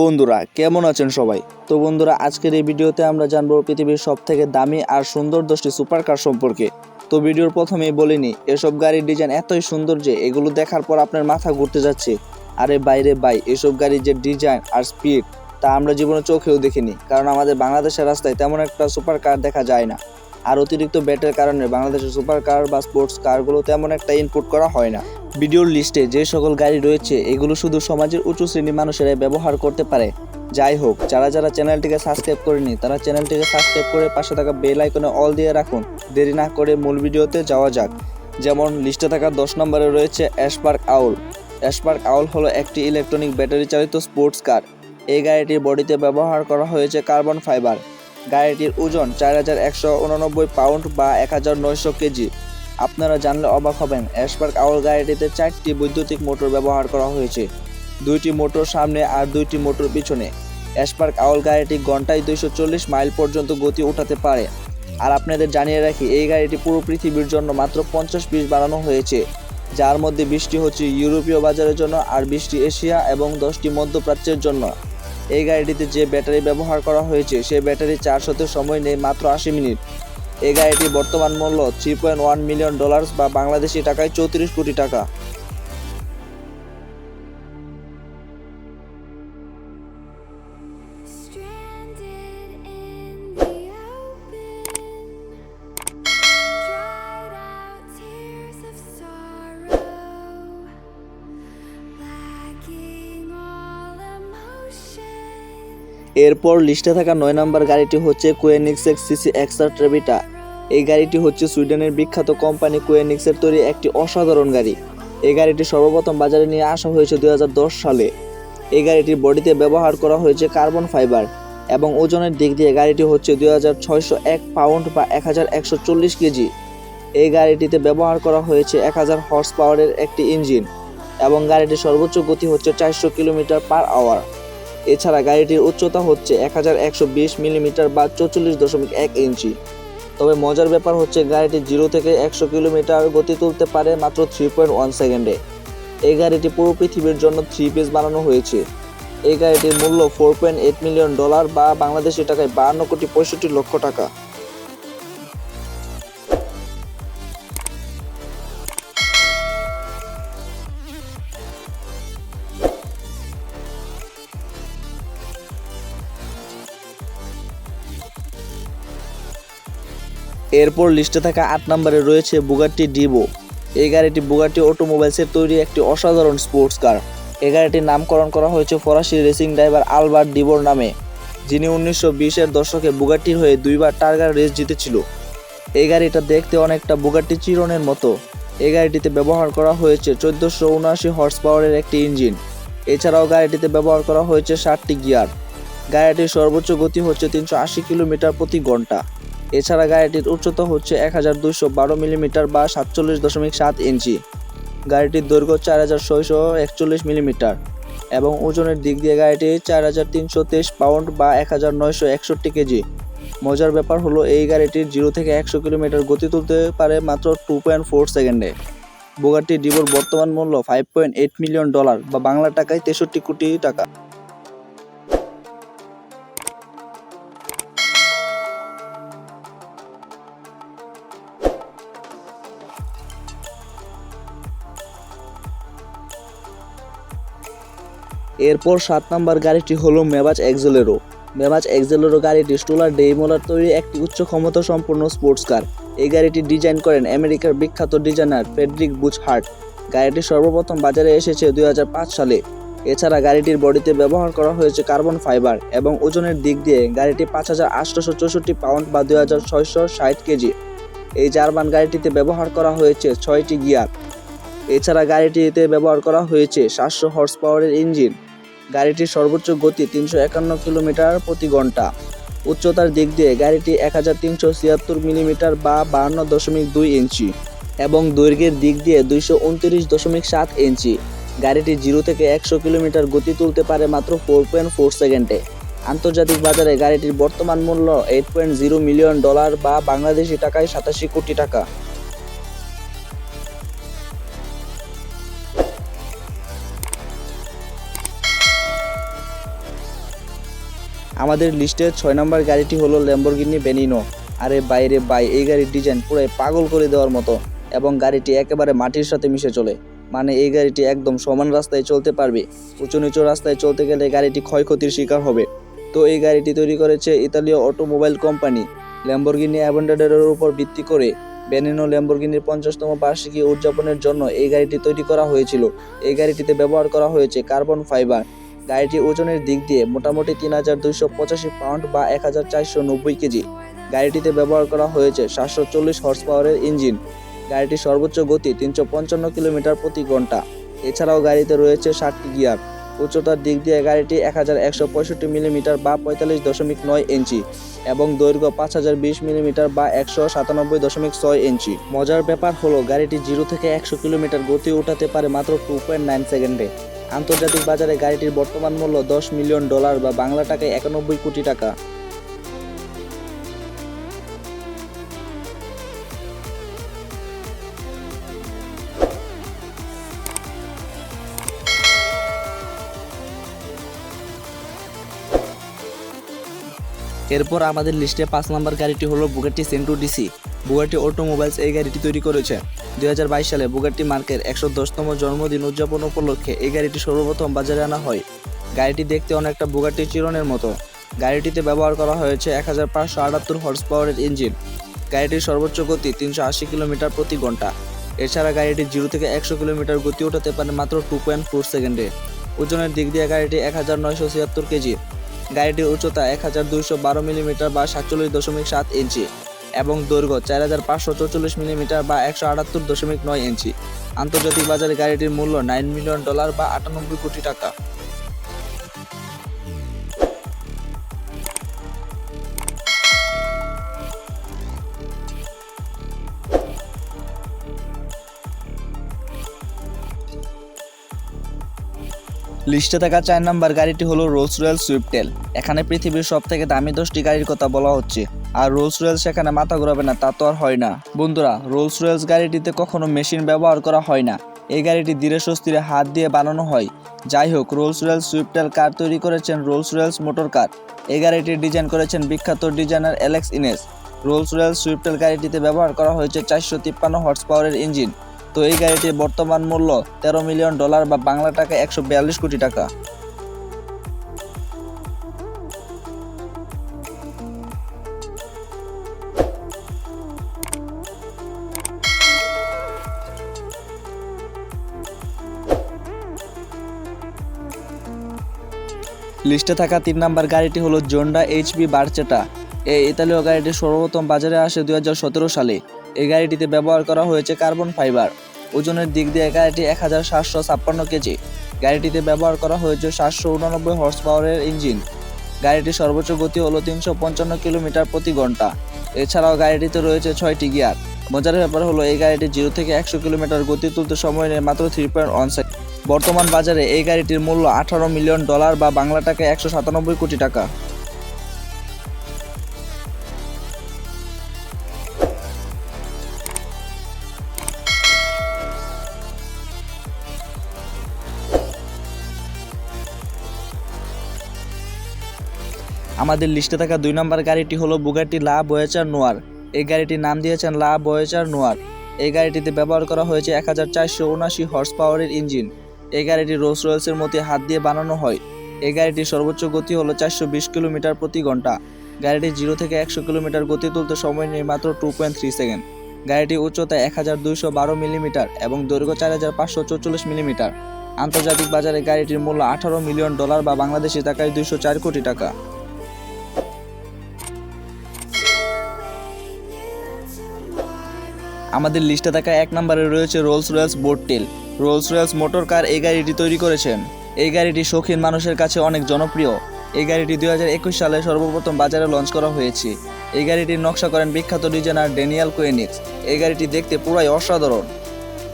বন্ধুরা, কেমন আছেন সবাই? তো বন্ধুরা, আজকের এই ভিডিওতে আমরা জানব পৃথিবীর সব থেকে দামি আর সুন্দর দশটি সুপার কার সম্পর্কে। তো ভিডিওর প্রথমেই বলিনি এসব গাড়ির ডিজাইন এতই সুন্দর যে এগুলো দেখার পর আপনার মাথা ঘুরতে যাচ্ছে। আরে বাইরে বাই এসব গাড়ির যে ডিজাইন আর স্পিড, তা আমরা জীবনে চোখেও দেখিনি, কারণ আমাদের বাংলাদেশের রাস্তায় তেমন একটা সুপার কার দেখা যায় না। আর অতিরিক্ত ব্যাটের কারণে বাংলাদেশের সুপার কার বা স্পোর্টস কারগুলো তেমন একটা ইনপুট করা হয় না। ভিডিওর লিস্টে যে সকল গাড়ি রয়েছে, এগুলো শুধু সমাজের উঁচু শ্রেণির মানুষেরাই ব্যবহার করতে পারে। যাই হোক, যারা যারা চ্যানেলটিকে সাবস্ক্রাইব করেনি, তারা চ্যানেলটিকে সাবস্ক্রাইব করে পাশে থাকা বেল আইকনে অল দিয়ে রাখুন। দেরি না করে মূল ভিডিওতে যাওয়া যাক। যেমন লিস্টে থাকা দশ নম্বরে রয়েছে অ্যাশপার্ক আউল অ্যাশপার্ক আউল হলো একটি ইলেকট্রনিক ব্যাটারি চালিত স্পোর্টস কার এই গাড়িটির বডিতে ব্যবহার করা হয়েছে কার্বন ফাইবার গাড়িটির ওজন চার হাজার একশো উননব্বই পাউন্ড বা এক হাজার নয়শো কেজি। আপনারা জানলে অবাক হবেন অ্যাশপার্ক আউল গাড়িটিতে চারটি বৈদ্যুতিক মোটর ব্যবহার করা হয়েছে। দুইটি মোটর সামনে আর দুইটি মোটর পিছনে। অ্যাশপার্ক আউল গাড়িটি ঘন্টায় দুইশো চল্লিশ মাইল পর্যন্ত গতি উঠাতে পারে। আর আপনাদের জানিয়ে রাখি, এই গাড়িটি পুরো পৃথিবীর জন্য মাত্র পঞ্চাশ পিস বানানো হয়েছে। যার মধ্যে বিশটি হচ্ছে ইউরোপীয় বাজারের জন্য আর বিশটি এশিয়া এবং দশটি মধ্যপ্রাচ্যের জন্য। এই গাড়িটিতে যে ব্যাটারি ব্যবহার করা হয়েছে, সেই ব্যাটারি চার্জ হতে সময় নেই মাত্র আশি মিনিট। এই গাড়িটির বর্তমান মূল্য three point one million dollars বা বাংলাদেশি টাকায় চৌত্রিশ কোটি টাকা। এরপর লিস্টে থাকা নয় নম্বর গাড়িটি হচ্ছে কুয়েনিক্সের সিসি এক্সার ট্রেভিটা। এই গাড়িটি হচ্ছে সুইডেনের বিখ্যাত কোম্পানি কুয়েনিক্সের তৈরি একটি অসাধারণ গাড়ি। এই গাড়িটি সর্বপ্রথম বাজারে নিয়ে আসা হয়েছে দু হাজার দশ সালে। এই গাড়িটির বডিতে ব্যবহার করা হয়েছে কার্বন ফাইবার এবং ওজনের দিক দিয়ে গাড়িটি হচ্ছে দুই পাউন্ড বা এক হাজার একশো চল্লিশ কেজি। এই গাড়িটিতে ব্যবহার করা হয়েছে এক হাজার হর্স পাওয়ারের একটি ইঞ্জিন এবং গাড়িটির সর্বোচ্চ গতি হচ্ছে চারশো কিলোমিটার পার আওয়ার। এছাড়া গাড়িটির উচ্চতা হচ্ছে এক হাজার একশো বিশ মিলিমিটার বা চৌচল্লিশ দশমিক এক ইঞ্চি। তবে মজার ব্যাপার হচ্ছে গাড়িটি জিরো থেকে একশো কিলোমিটার গতি তুলতে পারে মাত্র থ্রি পয়েন্ট ওয়ান সেকেন্ডে এই গাড়িটি পুরো পৃথিবীর জন্য থ্রি পিস বানানো হয়েছে। এই গাড়িটির মূল্য four point eight million dollar বা বাংলাদেশি টাকায় বাহান্ন কোটি পঁয়ষট্টি লক্ষ টাকা। এরপর লিস্টে থাকা আট নম্বরে রয়েছে বুগাট্টি ডিবো এই গাড়িটি বুগাট্টি অটোমোবাইলসের তৈরি একটি অসাধারণ স্পোর্টস কার এই গাড়িটির নামকরণ করা হয়েছে ফরাসি রেসিং ড্রাইভার আলবার্ট ডিবোর নামে, যিনি উনিশশো বিশের দশকে বুগাট্টির হয়ে দুইবার টার্গার রেস জিতেছিল। এই গাড়িটা দেখতে অনেকটা বুগাট্টি চিরনের মতো। এই গাড়িটিতে ব্যবহার করা হয়েছে চোদ্দোশো উনআশি হর্স পাওয়ারের একটি ইঞ্জিন এছাড়াও গাড়িটিতে ব্যবহার করা হয়েছে ষাটটি গিয়ার গাড়িটির সর্বোচ্চ গতি হচ্ছে তিনশো আশি কিলোমিটার প্রতি ঘণ্টা। এছাড়া গাড়িটির উচ্চতা হচ্ছে এক হাজার দুইশো বারো মিলিমিটার বা সাতচল্লিশ দশমিক সাত ইঞ্চি। গাড়িটির দৈর্ঘ্য চার হাজার ছয়শো একচল্লিশ মিলিমিটার এবং ওজনের দিক দিয়ে গাড়িটি চার হাজার তিনশো তেইশ পাউন্ড বা এক হাজার নয়শো একষট্টি কেজি। মজার ব্যাপার হলো এই গাড়িটির জিরো থেকে একশো কিলোমিটার গতি তুলতে পারে মাত্র টু পয়েন্ট ফোর সেকেন্ডে। বোগাটি ডিবোর বর্তমান মূল্য five point eight million dollar বা বাংলা টাকায় তেষট্টি কোটি টাকা। এরপর সাত নম্বর গাড়িটি হলো মেবাজ এক্সেলেরো। মেবাজ এক্সেলেরো গাড়িটি স্টোলার ডেইমোলার তৈরি একটি উচ্চ ক্ষমতা সম্পন্ন স্পোর্টস কার। এই গাড়িটি ডিজাইন করেন আমেরিকার বিখ্যাত ডিজাইনার ফেডরিক বুচহার্ট। গাড়িটি সর্বপ্রথম বাজারে এসেছে দুই হাজার পাঁচ সালে। এছাড়া গাড়িটির বডিতে ব্যবহার করা হয়েছে কার্বন ফাইবার এবং ওজনের দিক দিয়ে গাড়িটি পাঁচ হাজার আটশোশো চৌষট্টি পাউন্ড বা দুই হাজার ছয়শো ষাট কেজি। এই জার্মান গাড়িটিতে ব্যবহার করা হয়েছে ছয়টি গিয়ার। এছাড়া গাড়িটিতে ব্যবহার করা হয়েছে সাতশো হর্স পাওয়ারের ইঞ্জিন। গাড়িটির সর্বোচ্চ গতি তিনশো একান্ন কিলোমিটার প্রতি ঘণ্টা। উচ্চতার দিক দিয়ে গাড়িটি এক হাজার তিনশো ছিয়াত্তর মিলিমিটার বা বাহান্ন দশমিক দুই ইঞ্চি এবং দৈর্ঘ্যের দিক দিয়ে দুইশো উনত্রিশ দশমিক সাত ইঞ্চি। গাড়িটি জিরো থেকে একশো কিলোমিটার গতি তুলতে পারে মাত্র ফোর পয়েন্ট ফোর সেকেন্ডে। আন্তর্জাতিক বাজারে গাড়িটির বর্তমান মূল্য eight point zero million dollar বা বাংলাদেশি টাকায় সাতাশি কোটি টাকা। আমাদের লিস্টের ছয় নম্বর গাড়িটি হলো ল্যাম্বরগিনি বেনিনো। আরে বাইরে বাই, এই গাড়ির ডিজাইন পুরাই পাগল করে দেওয়ার মতো এবং গাড়িটি একেবারে মাটির সাথে মিশে চলে। মানে এই গাড়িটি একদম সমান রাস্তায় চলতে পারবে। উঁচু নিচু রাস্তায় চলতে গেলে গাড়িটি ক্ষয়ক্ষতির শিকার হবে। তো এই গাড়িটি তৈরি করেছে ইতালীয় অটোমোবাইল কোম্পানি। ল্যাম্বরগিনি অ্যাভেন্টাডারের উপর ভিত্তি করে বেনিনো ল্যাম্বরগিনির পঞ্চাশতম বার্ষিকী উদযাপনের জন্য এই গাড়িটি তৈরি করা হয়েছিল। এই গাড়িটিতে ব্যবহার করা হয়েছে কার্বন ফাইবার। গাড়িটি ওজনের দিক দিয়ে মোটামুটি তিন হাজার দুইশো পঁচাশি পাউন্ড বা এক হাজার চারশো নব্বই কেজি। গাড়িটিতে ব্যবহার করা হয়েছে সাতশো চল্লিশ হর্স পাওয়ারের ইঞ্জিন। গাড়িটির সর্বোচ্চ গতি তিনশো পঞ্চান্ন কিলোমিটার প্রতি ঘণ্টা। এছাড়াও গাড়িতে রয়েছে ষাটটি গিয়ার। উচ্চতার দিক দিয়ে গাড়িটি এক হাজার একশো পঁয়ষট্টি মিলিমিটার বা পঁয়তাল্লিশ দশমিক নয় ইঞ্চি এবং দৈর্ঘ্য পাঁচ হাজার বিশ মিলিমিটার বা একশো সাতানব্বই দশমিক ছয় ইঞ্চি। মজার ব্যাপার হলো, গাড়িটি জিরো থেকে একশো কিলোমিটার গতি উঠাতে পারে মাত্র টু পয়েন্ট নাইন সেকেন্ডে আন্তর্জাতিক বাজারে গাড়িটির বর্তমান মূল্য দশ মিলিয়ন ডলার বা বাংলা টাকায় একানব্বই কোটি টাকা। এরপর আমাদের লিস্টে পাঁচ নম্বর গাড়িটি হলো Bugatti Centodieci. Bugatti automobiles এই গাড়িটি তৈরি করেছে। দুই হাজার বাইশ সালে বুগাটি মার্কের একশো দশতম জন্মদিন উদযাপন উপলক্ষে এই গাড়িটি সর্বপ্রথম বাজারে আনা হয়। গাড়িটি দেখতে অনেকটা বুগাটি চিরনের মতো। গাড়িটিতে ব্যবহার করা হয়েছে এক হাজার পাঁচশো আটাত্তর হর্স পাওয়ারের ইঞ্জিন। গাড়িটির সর্বোচ্চ গতি তিনশো আশি কিলোমিটার প্রতি ঘণ্টা। এছাড়া গাড়িটি জিরো থেকে একশো কিলোমিটার গতি ওঠাতে পারে মাত্র টু পয়েন্ট ফোর সেকেন্ডে। ওজনের দিক দিয়ে গাড়িটি এক হাজার নয়শো ছিয়াত্তর কেজি। গাড়িটির উচ্চতা এক হাজার দুইশো বারো মিলিমিটার বা সাতচল্লিশ দশমিক সাত ইঞ্চি। এবং দৈর্ঘ্য চার হাজার পাঁচশো চৌচল্লিশ মিলিমিটার বা একশো আটাত্তর দশমিক নয় ইঞ্চি। আন্তর্জাতিক বাজারে গাড়িটির মূল্য নাইন মিলিয়ন ডলার বা আটানব্বই কোটি টাকা। লিস্টে থাকা চার নম্বর গাড়িটি হলো রোলস রয়েল সুইফটেল এখানে পৃথিবীর সব থেকে দামি দশটি গাড়ির কথা বলা হচ্ছে। আর রোলস রয়েল সেখানে মাথা ঘোরাবে না, তা তো আর হয় না। বন্ধুরা রোলস রয়েলস গাড়িটিতে কখনো মেশিন ব্যবহার করা হয় না। এই গাড়িটি ধীরে সুস্থিরে হাত দিয়ে বানানো হয়। যাই হোক রোলস রয়েলস সুইফটেল কার তৈরি করেছেন? রোলস রয়েলস মোটর কার এই গাড়িটির ডিজাইন করেছেন বিখ্যাত designer Alex Innes Rolls Royce Sweptail গাড়িটিতে ব্যবহার করা হয়েছে চারশো তিপ্পান্ন হর্স পাওয়ারের ইঞ্জিন তো এই গাড়িটির বর্তমান মূল্য তেরো মিলিয়ন ডলার বা বাংলা টাকা একশো বিয়াল্লিশ কোটি টাকা। লিস্টে থাকা তিন নাম্বার গাড়িটি হলো জোন্ডা এইচবি বারচেটা। এই ইতালীয় গাড়িটি সর্বপ্রথম বাজারে আসে দু হাজার সতেরো সালে। এই গাড়িটিতে ব্যবহার করা হয়েছে কার্বন ফাইবার। ওজনের দিক দিয়ে গাড়িটি এক হাজার সাতশো ছাপ্পান্ন কেজি। গাড়িটিতে ব্যবহার করা হয়েছে সাতশো উননব্বই হর্স পাওয়ারের ইঞ্জিন গাড়িটির সর্বোচ্চ গতি হলো তিনশো পঞ্চান্ন কিলোমিটার প্রতি ঘণ্টা। এছাড়াও গাড়িটিতে রয়েছে ছয়টি গিয়ার। মজার ব্যাপার হলো, এই গাড়িটি জিরো থেকে একশো কিলোমিটার গতি তুলতে সময় নেয় মাত্র থ্রি পয়েন্ট ওয়ান বর্তমান বাজারে এই গাড়িটির মূল্য আঠারো মিলিয়ন ডলার বা বাংলা টাকায় একশো সাতানব্বই কোটি টাকা। আমাদের লিস্টে থাকা দুই নম্বর গাড়িটি হলো বুগাটি লা বয়েচার নোয়ার। এই গাড়িটির নাম দিয়েছেন লা বয়েচার নোয়ার। এই গাড়িটিতে ব্যবহার করা হয়েছে এক হাজার চারশো উনাশি হর্স পাওয়ারের ইঞ্জিন। এই গাড়িটি রোলস রয়েলসের মধ্যে হাত দিয়ে বানানো হয়। এই গাড়িটির সর্বোচ্চ গতি হলো চারশো বিশ কিলোমিটার প্রতি ঘণ্টা। গাড়িটি জিরো থেকে একশো কিলোমিটার গতি তুলতে সময় নিয়ে মাত্র টু পয়েন্ট থ্রি সেকেন্ড। গাড়িটি উচ্চতা এক হাজার দুইশো বারো মিলিমিটার এবং দৈর্ঘ্য চার হাজার পাঁচশো চৌচল্লিশ মিলিমিটার। আন্তর্জাতিক বাজারে গাড়িটির মূল্য আঠারো মিলিয়ন ডলার বা বাংলাদেশি টাকায় দুইশো চার কোটি টাকা। আমাদের লিস্টে থাকা এক নম্বরে রয়েছে Rolls Royce Boattail Rolls Royce motor car এই গাড়িটি তৈরি করেছেন। এই গাড়িটি শৌখিন মানুষের কাছে অনেক জনপ্রিয়। এই গাড়িটি দুই হাজার একুশ সালে সর্বপ্রথম বাজারে লঞ্চ করা হয়েছে। এই গাড়িটির নকশা করেন বিখ্যাত ডিজাইনার ড্যানিয়াল কোয়েনিক্স এই গাড়িটি দেখতে পুরাই অসাধারণ।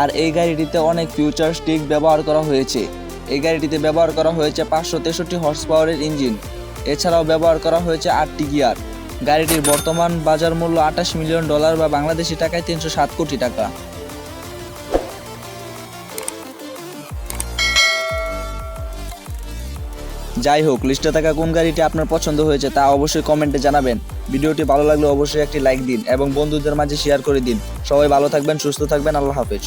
আর এই গাড়িটিতে অনেক ফিউচার স্টিক ব্যবহার করা হয়েছে। এই গাড়িটিতে ব্যবহার করা হয়েছে পাঁচশো তেষট্টি হর্স পাওয়ারের ইঞ্জিন এছাড়াও ব্যবহার করা হয়েছে আটটি গিয়ার গাড়িটির বর্তমান বাজার মূল্য আঠাশ মিলিয়ন ডলার বা বাংলাদেশি টাকায় তিনশো সাত কোটি টাকা। যাই হোক, লিস্টে থাকা কোন গাড়িটি আপনার পছন্দ হয়েছে তা অবশ্যই কমেন্টে জানাবেন। ভিডিওটি ভালো লাগলে অবশ্যই একটি লাইক দিন এবং বন্ধুদের মাঝে শেয়ার করে দিন। সবাই ভালো থাকবেন, সুস্থ থাকবেন, আল্লাহ হাফেজ।